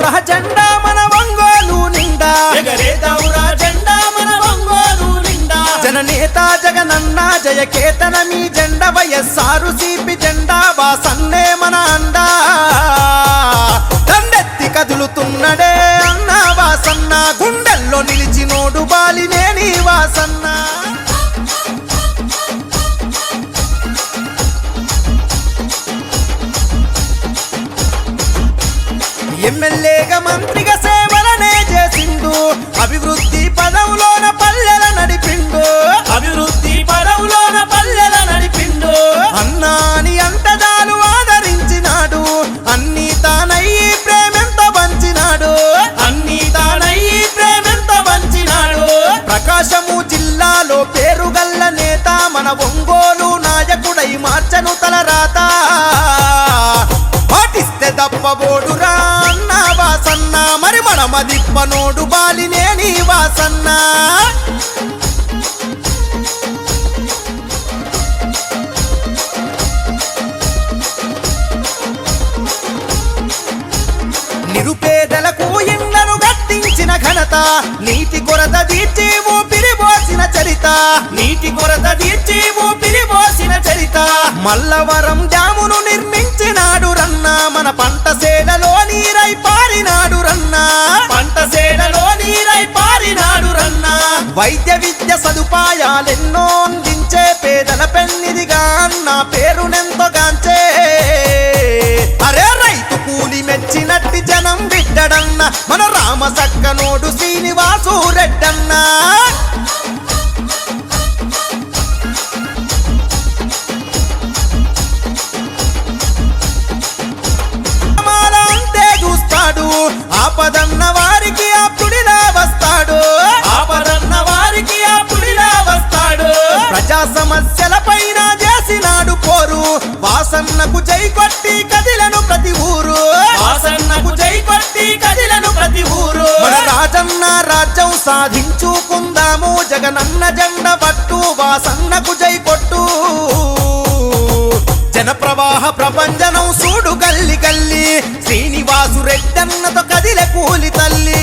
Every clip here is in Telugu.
జెండా మన ఒంగోలు నిండా. ఎగరేదవురా జెండా మన ఒంగోలు నిండా. జననేత జగనన్న జయకేతన మీ జెండ వయస్సారు సిపి జెండా వాసన్నే మన అండా. దండెత్తి కదులుతున్నడే అన్న వాసన్న గుండెల్లో నిలిచినోడు మరి బాలినే నీ వాసన్న. నిరుపేదలకు ఇండ్లను గట్టించిన ఘనత నీటి కొరత తీర్చి ఊపిరి పోసిన చరిత నీటి కొరత తీర్చి ఊపిరి పోసిన చరిత. మల్లవరం డ్యామును వైద్య విద్య సదుపాయాలెన్నో అందించే పేదల పెన్నిదిగా నా పేరునెంతోగాంచే అరే రైతు కూలి మెచ్చినట్టి జనం బిడ్డడన్న మన వాసన్నకు జై కొట్టి కదిలను ప్రతి ఊరు. వాసన్నకు జై కొట్టి కదిలను ప్రతి ఊరు. మన రాజన్న రాజ్యం సాధించుకుందాము. జగనన్న జెండ పట్టు వాసన్నకు జై కొట్టు. జన ప్రవాహ ప్రపంచనం చూడు గల్లి గల్లి శ్రీనివాసు రెడ్డన్నతో కదిలే కూలి తల్లి.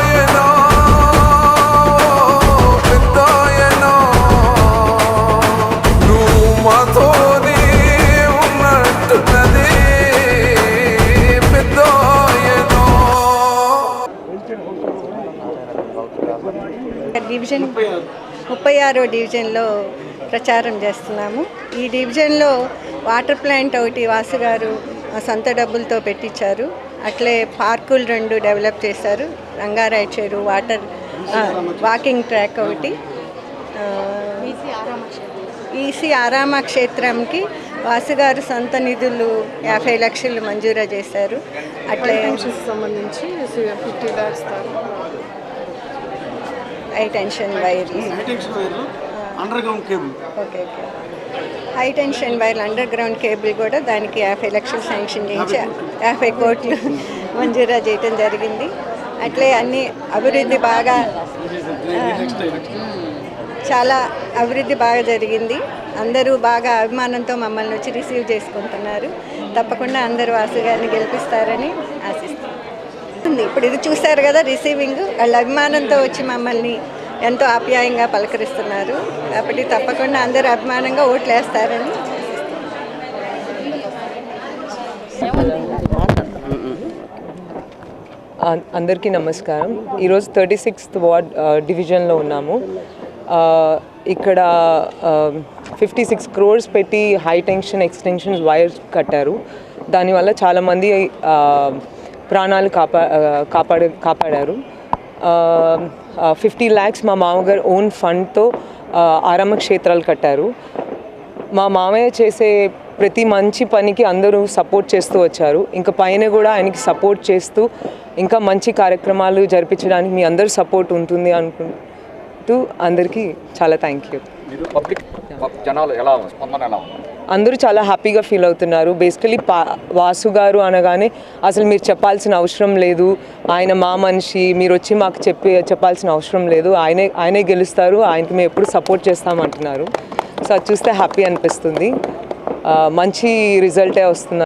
ఆరో డివిజన్లో ప్రచారం చేస్తున్నాము. ఈ డివిజన్లో వాటర్ ప్లాంట్ ఒకటి వాసు గారు సొంత డబ్బులతో పెట్టించారు. అట్లే పార్కులు రెండు డెవలప్ చేశారు. రంగారాయ చేరు వాటర్ వాకింగ్ ట్రాక్ ఒకటి. ఈసీ ఆరామ క్షేత్రంకి వాసు గారు సొంత నిధులు యాభై లక్షలు మంజూరా చేశారు. అట్లే సంబంధించి fifty lakhs high tension wire underground cable okay okay high tension wire underground cable కూడా దానికి యాభై లక్షలు శాంక్షన్ చేయించి యాభై కోట్లు. మంజూరా చేయటం జరిగింది. అట్లే అన్ని అభివృద్ధి బాగా చాలా అభివృద్ధి బాగా జరిగింది. అందరూ బాగా అభిమానంతో మమ్మల్ని వచ్చి రిసీవ్ చేసుకుంటున్నారు. తప్పకుండా అందరూ వాసు గారిని గెలిపిస్తారని ఆశిస్తున్నాను ఇప్పుడు ఇది చూశారు కదా రిసీవింగ్ వాళ్ళ అభిమానంతో వచ్చి మమ్మల్ని ఎంతో ఆప్యాయంగా పలకరిస్తున్నారు. కాబట్టి తప్పకుండా అందరూ అభిమానంగా ఓట్లు వేస్తారని అం- అందరికీ నమస్కారం. ఈరోజు థర్టీ సిక్స్త్ వార్డ్ డివిజన్లో ఉన్నాము. ఇక్కడ ఫిఫ్టీ సిక్స్ క్రోర్స్ పెట్టి హై టెన్షన్ ఎక్స్టెన్షన్స్ వైర్స్ కట్టారు. దానివల్ల చాలామంది ప్రాణాలు కాపా కాపాడ కాపాడారు. ఫిఫ్టీ ల్యాక్స్ మా మామగారు ఓన్ ఫండ్తో ఆరామ క్షేత్రాలు కట్టారు. మా మామయ్య చేసే ప్రతి మంచి పనికి అందరూ సపోర్ట్ చేస్తూ వచ్చారు. ఇంకా పైన కూడా ఆయనకి సపోర్ట్ చేస్తూ ఇంకా మంచి కార్యక్రమాలు జరిపించడానికి మీ అందరు సపోర్ట్ ఉంటుంది అనుకుంటూ అందరికీ చాలా థ్యాంక్ యూ. జనాలు ఎలా స్పందన ఎలా ఉంది అందరూ చాలా హ్యాపీగా ఫీల్ అవుతున్నారు. బేసికలీ పా వాసు గారు అనగానే అసలు మీరు చెప్పాల్సిన అవసరం లేదు. ఆయన మా మనిషి మీరు వచ్చి మాకు చెప్పి చెప్పాల్సిన అవసరం లేదు. ఆయనే ఆయనే గెలుస్తారు. ఆయనకి మేము ఎప్పుడు సపోర్ట్ చేస్తామంటున్నారు. సో అది చూస్తే హ్యాపీ అనిపిస్తుంది. Uh, మంచి రిజల్టే వస్తుంది.